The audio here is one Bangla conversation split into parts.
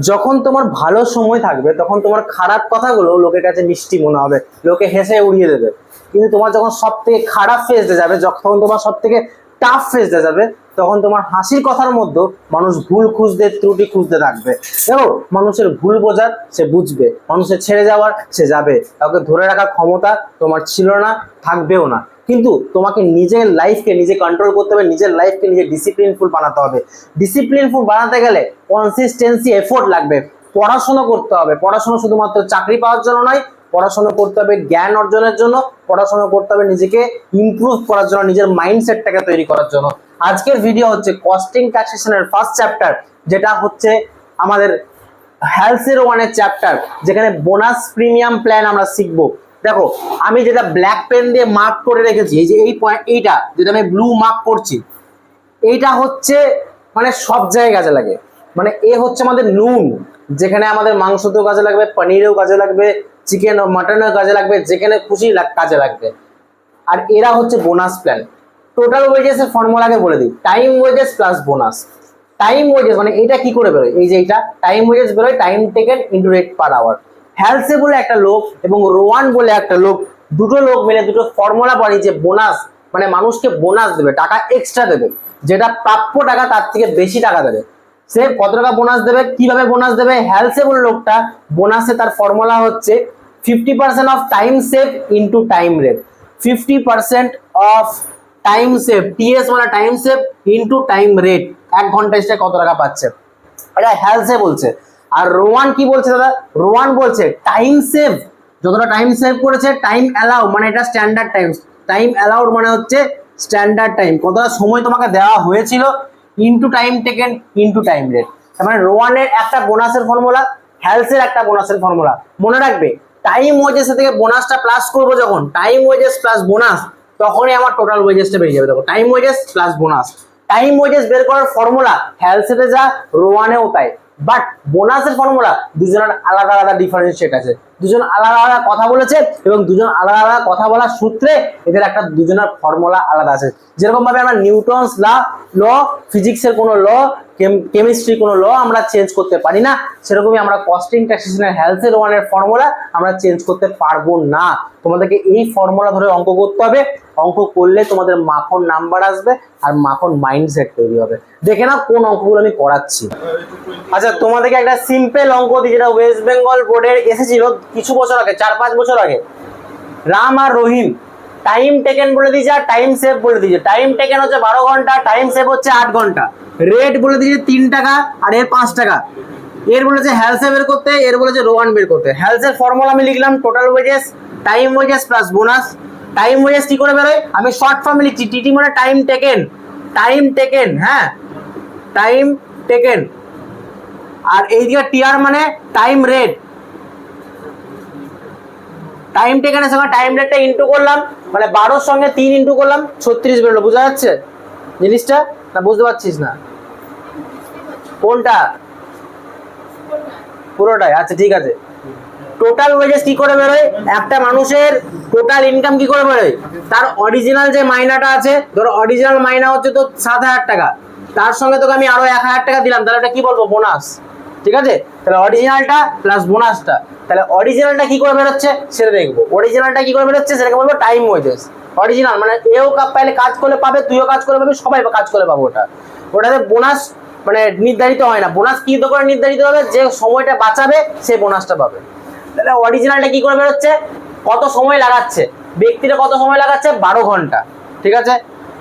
যখন তোমার ভালো সময় থাকবে, তখন তোমার খারাপ কথাগুলো লোকের কাছে মিষ্টি মনে হবে। লোকে হেসে উড়িয়ে দেবে। কিন্তু তোমার যখন সব থেকে খারাপ ফেজতে যাবে, যখন তোমার সব থেকে টাফ ফেজতে যাবে, তখন তোমার হাসির কথার মধ্যে মানুষ ভুল খুঁজতে, ত্রুটি খুঁজতে থাকবে। দেখো, মানুষের ভুল বোঝার সে বুঝবে। মানুষের ছেড়ে যাওয়ার সে যাবে। কাউকে ধরে রাখার ক্ষমতা তোমার ছিল না, থাকবেও না। কিন্তু তোমাকে নিজের লাইফকে নিজে কন্ট্রোল করতে হবে, নিজের লাইফকে নিজে ডিসিপ্লিনফুল বানাতে হবে। ডিসিপ্লিনফুল বানাতে গেলে কনসিস্টেন্সি এফোর্ট লাগবে। পড়াশোনা করতে হবে। পড়াশোনা শুধুমাত্র চাকরি পাওয়ার জন্য নয়, পড়াশোনা করতে হবে জ্ঞান অর্জনের জন্য, পড়াশোনা করতে হবে নিজেকে ইমপ্রুভ করার জন্য, নিজের মাইন্ডসেটটাকে তৈরি করার জন্য। আজকের ভিডিও হচ্ছে কস্টিং ট্যাক্সেশনের ফার্স্ট চ্যাপ্টার যেটা হচ্ছে আমাদের হেলথের ওয়ানের চ্যাপ্টার যেখানে বোনাস প্রিমিয়াম প্ল্যান আমরা শিখব। দেখো, আমি যেটা ব্ল্যাক পেন দিয়ে মার্ক করে রেখেছি, এই যে এই পয়েন্ট এইটা, যেটা আমি ব্লু মার্ক করছি, এইটা হচ্ছে মানে সব জায়গায় কাজে লাগে। মানে এ হচ্ছে আমাদের নুন, যেখানে আমাদের মাংসতেও কাজে লাগবে, পনিরেও কাজে লাগবে চিকেন মাটনেও কাজে লাগবে, যেখানে খুশি কাজে লাগবে। আর এরা হচ্ছে বোনাস প্ল্যান টোটাল ওয়েজেসের ফর্মুলাকে বলে দিই। Time wages plus bonus time wages মানে এটা কি করে বেরোয়? এই যে এটা টাইম ওয়েজেস বেরোয় time taken into rate per hour Halsey বলে একটা লোক এবং রোয়ান বলে একটা লোক, দুটো লোক মিলে দুটো ফর্মুলা বানিয়েছে বোনাস মানে মানুষকে বোনাস দেবে, টাকা এক্সট্রা দেবে, যেটা প্রাপ্য টাকা তার থেকে বেশি টাকা দেবে। সে কত টাকা বোনাস দেবে, কীভাবে বোনাস দেবে? হ্যালসে বলে লোকটা বোনাসে তার ফর্মুলা হচ্ছে fifty percent of time save into time rate fifty percent of time save TS মানে time save into time rate এক ঘণ্টা এসে কত টাকা পাচ্ছে? এটা হ্যালসে বলছে। আর রোয়ান কি বলছে দাদা? রোয়ান বলছে টাইম সেভ যতটা টাইম সেভ করেছে টাইম অ্যালাউ মানে এটা স্ট্যান্ডার্ড টাইম টাইম অ্যালাউড মানে হচ্ছে স্ট্যান্ডার্ড টাইম কতটা সময় তোমাকে দেওয়া হয়েছিল into time taken into time rate তার মানে রোয়ানের একটা বোনাসের ফর্মুলা হেলসের একটা বোনাসের ফর্মুলা মনে রাখবে টাইম ওয়েজেস থেকে বোনাসটা প্লাস করব যখন টাইম ওয়েজেস প্লাস বোনাস তখনই আমার টোটাল ওয়েজেসটা বেরিয়ে যাবে। দেখো time wages plus bonus time wages বের করার ফর্মুলা হেলসেতে যা, রোয়ানেও তাই। বাট বোনাসের ফর্মুলা দুজনের আলাদা আলাদা ডিফারেন্সিয়েট আছে। দুজন আলাদা আলাদা কথা বলেছে এবং দুজন আলাদা আলাদা কথা বলার সূত্রে এদের একটা দুজনের ফর্মুলা আলাদা আছে। যেরকম ভাবে আমরা নিউটনস লা ল ফিজিক্সের কোনো ল কেমিস্ট্রি কোনো ল আমরা চেঞ্জ করতে পারি না, সেরকমই আমরা কস্টিং ট্যাক্সেশনের হেলথের ওয়ানের ফর্মুলা আমরা চেঞ্জ করতে পারব না। তোমাদেরকে এই ফর্মুলা ধরে অঙ্ক করতে হবে। অঙ্ক করলে তোমাদের মাখন নাম্বার আসবে আর মাখন মাইন্ডসেট তৈরি হবে। দেখে নাও কোন অঙ্কগুলো আমি করাচ্ছি। আচ্ছা তোমাদেরকে একটা সিম্পল অঙ্ক দিই, যেটা ওয়েস্ট বেঙ্গল বোর্ডের এসেছিল কিছু বছর আগে, চার পাঁচ বছর আগে। রাম আর রহিম টাইম টেকেন বলে দিয়েছে আর টাইম সেভ বলে দিয়েছে। টাইম টেকেন হচ্ছে বারো ঘণ্টা টাইম সেভ হচ্ছে আট ঘণ্টা। রেট বলে দিয়েছে তিন টাকা আর এর পাঁচ টাকা। এর বলেছে হ্যালসে বের করতে, এর বলেছে রোয়ান বের করতে। হ্যালসের ফর্মুলা আমি লিখলাম total wages time wages plus bonus time wages কি করে বেরোয়। আমি শর্ট ফর্মে লিখছি টিটি মানে টাইম টেকেন টাইম টেকেন হ্যাঁ? টাইম টেকেন আর এই এইদিকে টিআর মানে টাইম রেট টাইম টেকেনের সঙ্গে টাইম রেটটা ইন্টু করলাম মানে বারোর সঙ্গে তিন ইন্টু করলাম, ছত্রিশ বেরোলো, বোঝা যাচ্ছে? জিনিসটা? না, বুঝতে পারছিস না? কোনটা? পুরোটাই আচ্ছা ঠিক আছে। টোটাল ওয়েজেস কি করে বেরোয়? একটা মানুষের টোটাল ইনকাম কি করে বেরোয়? তার অরিজিনাল যে মাইনাটা আছে, ধরো অরিজিনাল মাইনা হচ্ছে তো সাত হাজার টাকা। তার সঙ্গে তোকে আমি আরও এক হাজার টাকা দিলাম, তাহলে ওটা কি বলব? বোনাস ঠিক আছে? তাহলে অরিজিনালটা প্লাস বোনাসটা তাহলে অরিজিনালটা কি করে বেরোচ্ছে? সেটা দেখব। অরিজিনালটা কি করে বেরোচ্ছে? সেটাকে বলব টাইম ওয়েজেস অরিজিনাল মানে এও কাপ পাইলে কাজ করলে পাবে, তুইও কাজ করে পাবি, সবাই কাজ করে পাবো ওটা। ওটাতে বোনাস মানে নির্ধারিত হয় না। বোনাস কি করে নির্ধারিত হবে? যে সময়টা বাঁচাবে, সে বোনাসটা পাবে। তাহলে অরিজিনালটা কি করে বেরোচ্ছে? কত সময় লাগাচ্ছে? ব্যক্তিটা কত সময় লাগাচ্ছে? বারো ঘণ্টা। ঠিক আছে?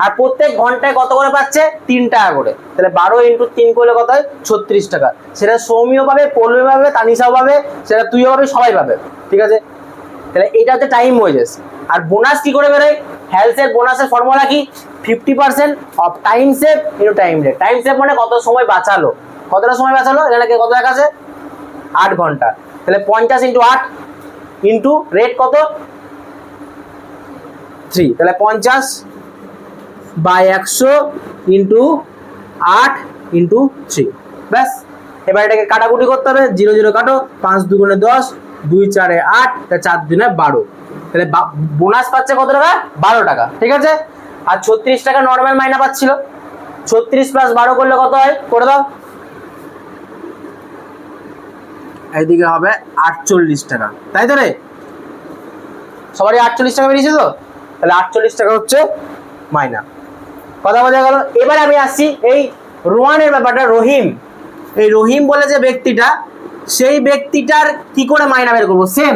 আর প্রত্যেক ঘন্টায় কত করে পাচ্ছে? তিন টাকা করে। তাহলে বারো ইন্টু তিন করলে কত হয়? ছত্রিশ টাকা। সেটা সৌমিও পাবে, পল্লবী পাবে, তানিশাও পাবে, সেটা তুইও পাবে, সবাই পাবে। ঠিক আছে? তাহলে এটা হচ্ছে টাইম ওয়েজেস আর বোনাস কি করে বেরোয়? হেলথের বোনাসের ফর্মুলা কি? Fifty percent of time save into time rate time save মানে কত সময় বাঁচালো? কতটা সময় বাঁচালো? এখানে কত দেখা আছে? আট ঘণ্টা। তাহলে পঞ্চাশ ইন্টু আট ইন্টু রেট কত? থ্রি তাহলে পঞ্চাশ বাই একশো ইন্টু আট ইন্টু থ্রি ব্যাস। এবার এটাকে কাটাকুটি করতে হবে। জিরো জিরো কাটো। পাঁচ দুগুণে দশ, দুই চারে আট, তা চার দুনে বারো। তাহলে বোনাস পাচ্ছে কত টাকা? বারো টাকা। ঠিক আছে? আর ছত্রিশ টাকা নর্মাল মাইনা পাচ্ছিল। ছত্রিশ প্লাস বারো করলে কত হয়? করে দাও। এইদিকে হবে আটচল্লিশ টাকা। তাই তো রে? সবারই আটচল্লিশ টাকা বেরিয়েছে তো? তাহলে আটচল্লিশ টাকা হচ্ছে মাইনা। কথা বোঝা গেল? এবার আমি আসছি এই রোহানের ব্যাপারটা, রহিম। এই রহিম বলে যে ব্যক্তিটা, সেই ব্যক্তিটার কি করে মাইনা বের করব? সেম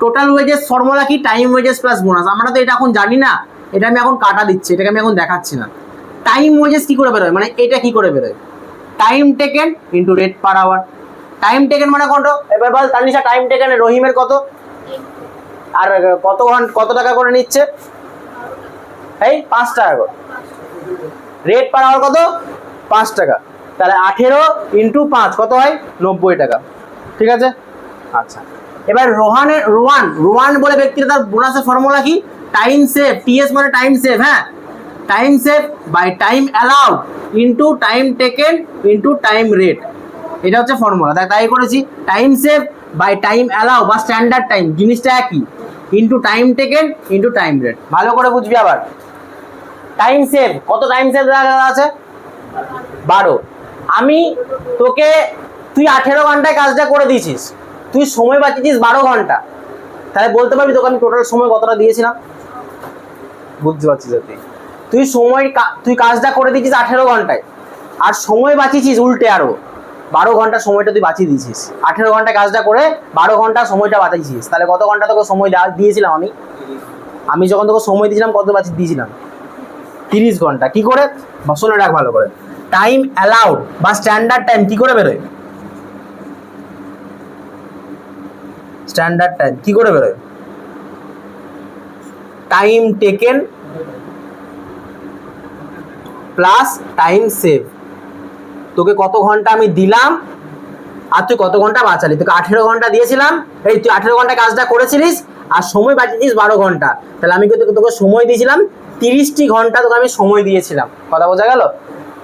টোটাল ওয়েজেস ফর্মুলা কি? টাইম ওয়েজেস প্লাস বোনাস আমরা তো এটা এখন জানি না। এটা আমি এখন কাটা দিচ্ছি, এটাকে আমি এখন দেখাচ্ছি না। টাইম ওয়েজেস কি করে বেরোয়? মানে এটা কি করে বেরোয়? Time taken into rate per hour time taken মানে কত? এবার বল তানিশা টাইম টেকেন রহিমের কত? আর কত ঘণ্টা, কত টাকা করে নিচ্ছে? এই, পাঁচ টাকা করে। রেট পার আওয়ার কত? পাঁচ টাকা। তাহলে আঠেরো ইন্টু পাঁচ, কত হয়? নব্বই টাকা। ঠিক আছে? আচ্ছা। এবার রোহানের রোহান রোহান বলে ব্যক্তির তার বোনাসের ফর্মুলা কি? টাইম সেভ টিএস মানে টাইম সেভ হ্যাঁ? Time save by time allowed into time taken into time rate এটা হচ্ছে ফর্মুলা দেখ, তাই করেছি। Time save by time allow বা স্ট্যান্ডার্ড টাইম জিনিসটা একই। Into time taken into time rate ভালো করে বুঝবি আবার। টাইম সেভ কত টাইম সেভ আছে? বারো। আমি তোকে, তুই আঠেরো ঘন্টায় কাজটা করে দিয়েছিস। তুই সময় বাঁচিয়েছিস বারো ঘণ্টা। তাহলে বলতে পারবি তোকে আমি টোটাল সময় কতটা দিয়েছিলাম? বুঝতে পারছিস তুই তুই সময় তুই কাজটা করে দিয়েছিস আঠেরো ঘন্টায়। আর সময় বাঁচিয়েছিস উল্টে আরও। বারো ঘণ্টা সময়টা তুই বাঁচিয়ে দিয়েছিস। আঠেরো ঘণ্টা কাজটা করে বারো ঘণ্টা সময়টা বাঁচিয়েছিস। তাহলে কত ঘণ্টা তোকে সময় দিয়েছিলাম আমি? আমি যখন তোকে সময় দিয়েছিলাম, কত বাঁচিয়ে দিয়েছিলাম? তিরিশ ঘণ্টা। কি করে? শুনে রাখ ভালো করে। টাইম অ্যালাউড বা স্ট্যান্ডার্ড টাইম কি করে বেরোয়? স্ট্যান্ডার্ড টাইম কি করে বেরোয়? Time taken plus time save তোকে কত ঘণ্টা আমি দিলাম? আর তুই কত ঘণ্টা বাঁচালি? তোকে আঠেরো ঘণ্টা দিয়েছিলাম। এই তুই আঠেরো ঘণ্টা কাজটা করেছিলিস, আর সময় বাঁচিয়েছিস বারো ঘণ্টা। তাহলে আমি কিন্তু তোকে সময় দিয়েছিলাম? তিরিশটি ঘণ্টা তোকে আমি সময় দিয়েছিলাম। কথা বোঝা গেল?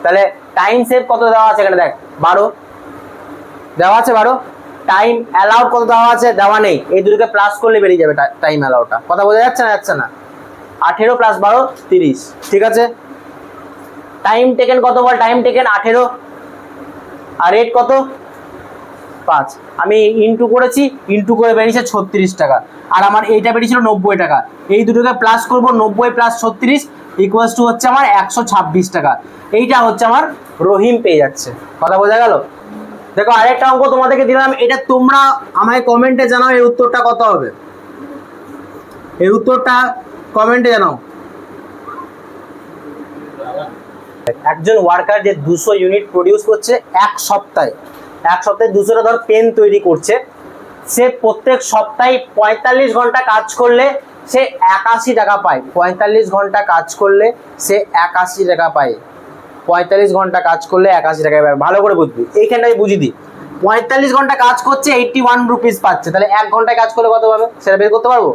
তাহলে টাইম সেভ কত দেওয়া আছে এখানে দেখ? বারো। দেওয়া আছে বারো? টাইম অ্যালাউড কত দেওয়া আছে? দেওয়া নেই। এই দুটোকে প্লাস করলে বেরিয়ে যাবে টাইম অ্যালাউডটা কথা বোঝা যাচ্ছে না যাচ্ছে না? আঠেরো প্লাস বারো, তিরিশ। ঠিক আছে? টাইম টেকেন কত বল? টাইম টেকেন আঠেরো। আর রেট কত? পাঁচ। আমি ইনটু করেছি ইনটু করে বেরিয়েছে ছত্রিশ টাকা। আর আমার এইটা বেরিয়েছিল নব্বই টাকা। এই দুটোকে প্লাস করব, নব্বই প্লাস ছত্রিশ ইকুয়ালস টু হচ্ছে আমার একশো ছাব্বিশ টাকা। এইটা হচ্ছে আমার রহিম পেয়ে যাচ্ছে। কথা বোঝা গেল? দেখো, আরেকটা অঙ্ক তোমাদেরকে দিলাম। এটা তোমরা আমায় কমেন্টে জানাও, এর উত্তরটা কত হবে? এর উত্তরটা কমেন্টে জানাও। একজন ওয়ার্কার যে দুশো ইউনিট প্রডিউস করছে এক সপ্তাহে। এক সপ্তাহে দুশোটা ধর পেন তৈরি করছে। সে প্রত্যেক সপ্তাহে পঁয়তাল্লিশ ঘণ্টা কাজ করলে সে একাশি টাকা পায়। পঁয়তাল্লিশ ঘণ্টা কাজ করলে সে একাশি টাকা পায়। পঁয়তাল্লিশ ঘণ্টা কাজ করলে একাশি টাকা পায়। ভালো করে বুঝবি। এইখানটাই বুঝি দিই। পঁয়তাল্লিশ ঘণ্টা কাজ করছে এইটটি ওয়ান রুপিস পাচ্ছে। তাহলে এক ঘন্টায় কাজ করলে কত পাবে? সেটা বের করতে পারব?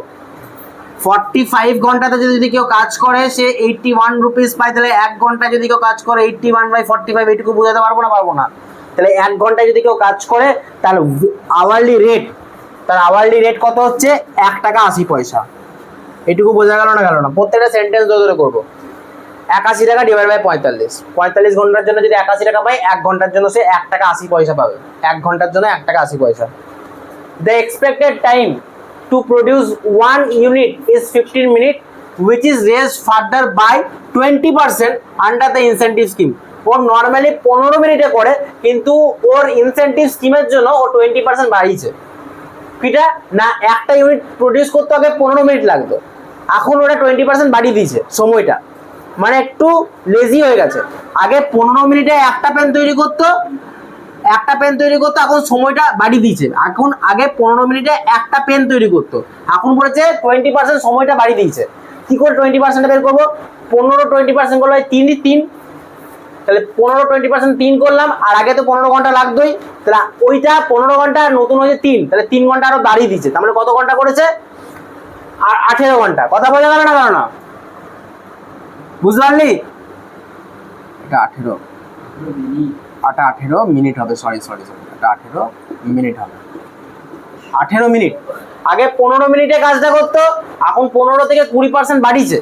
ফর্টি ফাইভ ঘন্টাতে যদি কেউ কাজ করে, সে এইটটি ওয়ান রুপিস পায়, তাহলে এক ঘন্টায় যদি কেউ কাজ করে eighty one by forty five এইটুকু বোঝাতে পারব না পারব না? তাহলে এক ঘন্টায় যদি কেউ কাজ করে, তার আওয়ারলি রেট তার আওয়ারলি রেট কত হচ্ছে? এক টাকা আশি পয়সা। এটুকু বোঝা গেল না গেল না? প্রত্যেকটা সেন্টেন্স ধরে ধরে করব। একাশি টাকা ডিভাইড বাই পঁয়তাল্লিশ। পঁয়তাল্লিশ ঘণ্টার জন্য যদি একাশি টাকা পায়, এক ঘণ্টার জন্য সে এক টাকা আশি পয়সা পাবে। এক ঘণ্টার জন্য এক টাকা আশি পয়সা। The expected time to produce one unit is 15 minutes, which is raised further by 20% under the incentive scheme. ও নর্মালি পনেরো মিনিটে করে কিন্তু ওর ইনসেন্টিভ স্কিমের জন্য ও টোয়েন্টি পার্সেন্ট বাড়িয়েছে। কিটা না একটা ইউনিট প্রডিউস করতে আগে পনেরো মিনিট লাগতো এখন ওটা টোয়েন্টি পার্সেন্ট বাড়িয়ে দিয়েছে সময়টা। মানে একটু লেজি হয়ে গেছে। আগে পনেরো মিনিটে একটা পেন তৈরি করতো একটা পেন তৈরি করতো, এখন সময়টা বাড়িয়ে দিয়েছে। এখন আগে পনেরো মিনিটে একটা পেন তৈরি করতো। এখন বলেছে টোয়েন্টি পার্সেন্ট সময়টা বাড়িয়ে দিয়েছে। কি করে টোয়েন্টি পার্সেন্ট বের করব? পনেরো টোয়েন্টি পার্সেন্ট করলে তিনই তিন তাহলে পনেরো টোয়েন্টি পার্সেন্ট তিন করলাম, আর আগে তো পনেরো ঘণ্টা লাগতোই। তাহলে ওইটা পনেরো ঘণ্টা, নতুন হয়েছে তিন। তাহলে তিন ঘণ্টা আরও বাড়িয়ে দিচ্ছে তার মানে কত ঘণ্টা করেছে? আর আঠেরো ঘণ্টা। কথা বোঝা গেল না কেন? না বুঝতে পারলি? এটা আঠেরো। আটা আঠেরো মিনিট হবে সরি সরি সরি এটা আঠেরো মিনিট হবে। আঠেরো মিনিট। আগে পনেরো মিনিটে কাজটা করতো, এখন পনেরো থেকে কুড়ি পার্সেন্ট বাড়িয়েছে।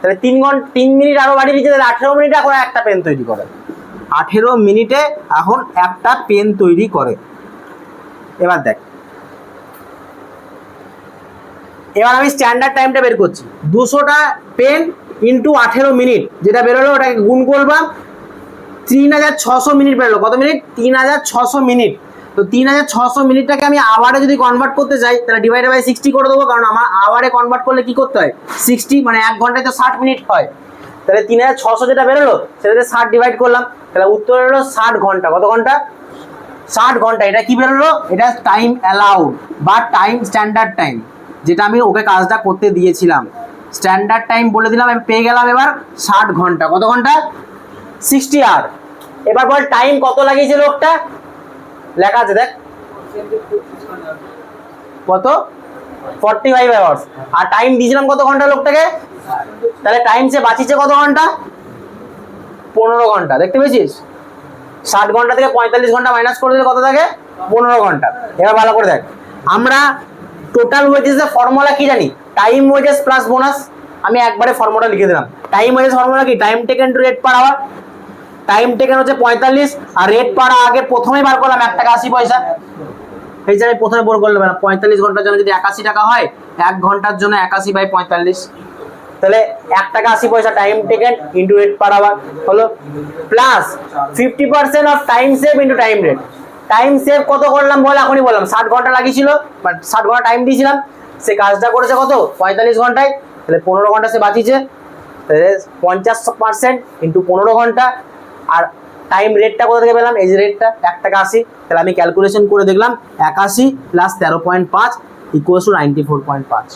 তাহলে তিন ঘণ্টা তিন মিনিট আরও বাড়িয়ে দিচ্ছে তাহলে আঠেরো মিনিটে এখন একটা পেন তৈরি করে। আঠেরো মিনিটে এখন একটা পেন তৈরি করে। এবার দেখ। এবার আমি স্ট্যান্ডার্ড টাইমটা বের করছি। দুশোটা পেন ইন্টু আঠেরো মিনিট, যেটা বেরোলো, ওটাকে গুণ করলাম তিন হাজার ছশো মিনিট বেরোলো। কত মিনিট? তিন হাজার ছশো মিনিট। তো তিন হাজার ছশো মিনিটটাকে আমি আওয়ারে যদি কনভার্ট করতে চাই তাহলে ডিভাইড বাই সিক্সটি করে দেবো, কারণ আমার আওয়ারে কনভার্ট করলে কি করতে হয়? সিক্সটি মানে এক ঘন্টায় তো ষাট মিনিট হয়। তাহলে তিন হাজার ছশো যেটা বেরোলো, সেটাতে ষাট ডিভাইড করলাম। তাহলে উত্তর হলো ষাট ঘণ্টা। কত ঘণ্টা? ষাট ঘণ্টা। এটা কি বেরোলো? এটা টাইম অ্যালাউড বা টাইম স্ট্যান্ডার্ড টাইম যেটা আমি ওকে কাজটা করতে দিয়েছিলাম। স্ট্যান্ডার্ড টাইম বলে দিলাম, আমি পেয়ে গেলাম এবার ষাট ঘণ্টা। কত ঘণ্টা? সিক্সটি আর এবার বল টাইম কত লাগিয়েছে লোকটা? লেখা আছে, দেখ। কত? ফর্টি ফাইভ আওয়ার্স আর টাইম দিয়েছিলাম কত ঘণ্টা লোকটাকে? তাহলে টাইম সে বাঁচিয়েছে কত ঘণ্টা? পনেরো ঘণ্টা, দেখতে পেয়েছিস? ষাট ঘণ্টা থেকে পঁয়তাল্লিশ ঘণ্টা মাইনাস করে দিলে কত থাকে? পনেরো ঘণ্টা। এবার ভালো করে দেখ। আমরা টোটাল ওয়েজেসের ফর্মুলা কি জানি? টাইম ওয়েজেস প্লাস বোনাস আমি একবারে ফর্মুলা লিখে দিলাম। টাইম ওয়েজেস ফর্মুলা কি? Time taken to rate per hour time taken হচ্ছে পঁয়তাল্লিশ আর রেট পার আগে প্রথমেই বার করলাম এক টাকা আশি পয়সা। এই যে আমি প্রথমে বোর করলাম না পঁয়তাল্লিশ ঘণ্টার জন্য যদি একাশি টাকা হয়, এক ঘণ্টার জন্য একাশি বাই পঁয়তাল্লিশ। তাহলে এক টাকা আশি পয়সা time taken into rate hour হলো plus fifty percent of time save into time rate time save কত করলাম বল, এখনই বললাম। ষাট ঘণ্টা লাগিয়েছিল বাট ষাট ঘণ্টা টাইম দিয়েছিলাম। সে কাজটা করেছে কত? পঁয়তাল্লিশ ঘন্টায়। তাহলে পনেরো ঘণ্টা সে বাঁচিয়েছে। পঞ্চাশ পার্সেন্ট ইন্টু পনেরো ঘণ্টা। আর টাইম রেটটা কোথা থেকে পেলাম? এই যে রেটটা এক টাকা আশি। তাহলে আমি ক্যালকুলেশন করে দেখলাম, একাশি প্লাস তেরো পয়েন্ট পাঁচ equals to ninety four point পাঁচ।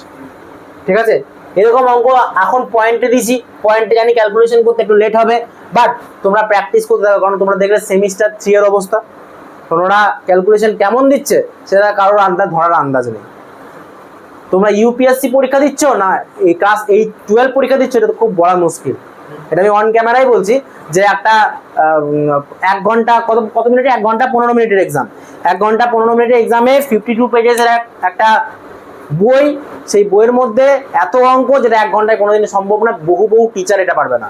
ঠিক আছে? এরকম অঙ্ক এখন পয়েন্টে দিছি পয়েন্টে জানি ক্যালকুলেশন করতে একটু লেট হবে বাট তোমরা প্র্যাকটিস করতে থাকো, কারণ তোমরা দেখলে সেমিস্টার থ্রি এর অবস্থা। তোমরা ক্যালকুলেশন কেমন দিচ্ছে, সেটা কারোর আন্দাজ, ধরার আন্দাজ নেই। তোমরা ইউপিএসসি পরীক্ষা দিচ্ছ না, এই ক্লাস এই টুয়েলভ পরীক্ষা দিচ্ছ, এটা তো খুব বড় মুশকিল। এটা আমি অন ক্যামেরাই বলছি, যে একটা এক ঘণ্টা, কত কত মিনিটে? এক ঘণ্টা পনেরো মিনিটের এক্সাম এক ঘণ্টা পনেরো মিনিটের এক্সামে ফিফটি টু পেজেসের একটা বই, সেই বইয়ের মধ্যে এত অঙ্ক যেটা এক ঘন্টায় কোনোদিন সম্ভব না, বহু বহু টিচার এটা পারবে না।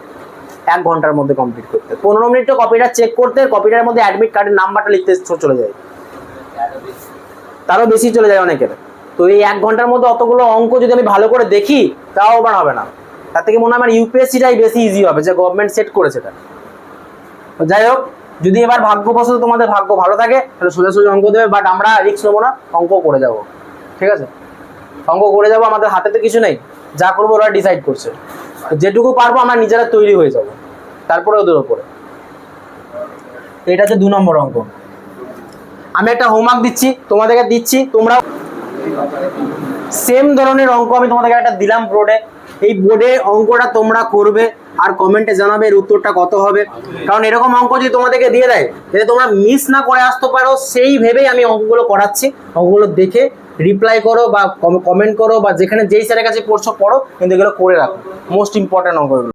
এক ঘণ্টার মধ্যে কমপ্লিট করতে। পনেরো মিনিটটা কপিটা চেক করতে কপিটার মধ্যে অ্যাডমিট কার্ডের নাম্বারটা লিখতে চলে যায়। তারও বেশি চলে যায় অনেকের। তো এই এক ঘণ্টার মধ্যে অতগুলো অঙ্ক যদি আমি ভালো করে দেখি, তাও আবার হবে না। তার থেকে মনে হয় আমার ইউপিএসসিটাই বেশি ইজি হবে, যে গভর্নমেন্ট সেট করেছে এটা যাই হোক, যদি এবার ভাগ্য ভাগ্যবশত তোমাদের ভাগ্য ভালো থাকে, তাহলে সোজা সোজা অঙ্ক দেবে বাট আমরা রিস্ক নেব না, অঙ্ক করে যাব। ঠিক আছে? অঙ্ক করে যাব, আমাদের হাতে তো কিছু নেই। যা করব ওরা ডিসাইড করছে। যেটুকু পারব, আমরা নিজেরা তৈরি হয়ে যাব। তারপরে ওদের ওপরে। এটা হচ্ছে দু নম্বর অঙ্ক। আমি একটা হোমওয়ার্ক দিচ্ছি, তোমাদেরকে দিচ্ছি তোমরা সেম ধরনের অঙ্ক আমি তোমাদেরকে একটা দিলাম বোর্ডে এই বোর্ডে অঙ্কটা তোমরা করবে আর কমেন্টে জানাবে এর উত্তরটা কত হবে। কারণ এরকম অঙ্ক যদি তোমাদেরকে দিয়ে দেয় যাতে তোমরা মিস না করে আসতে পারো, সেই ভেবেই আমি অঙ্কগুলো করাচ্ছি। অঙ্কগুলো দেখে রিপ্লাই করো বা কমেন্ট করো বা যেখানে যেই স্যারের কাছে পড়ছো, পড়ো, কিন্তু এগুলো করে রাখো। মোস্ট ইম্পর্ট্যান্ট অঙ্কগুলো।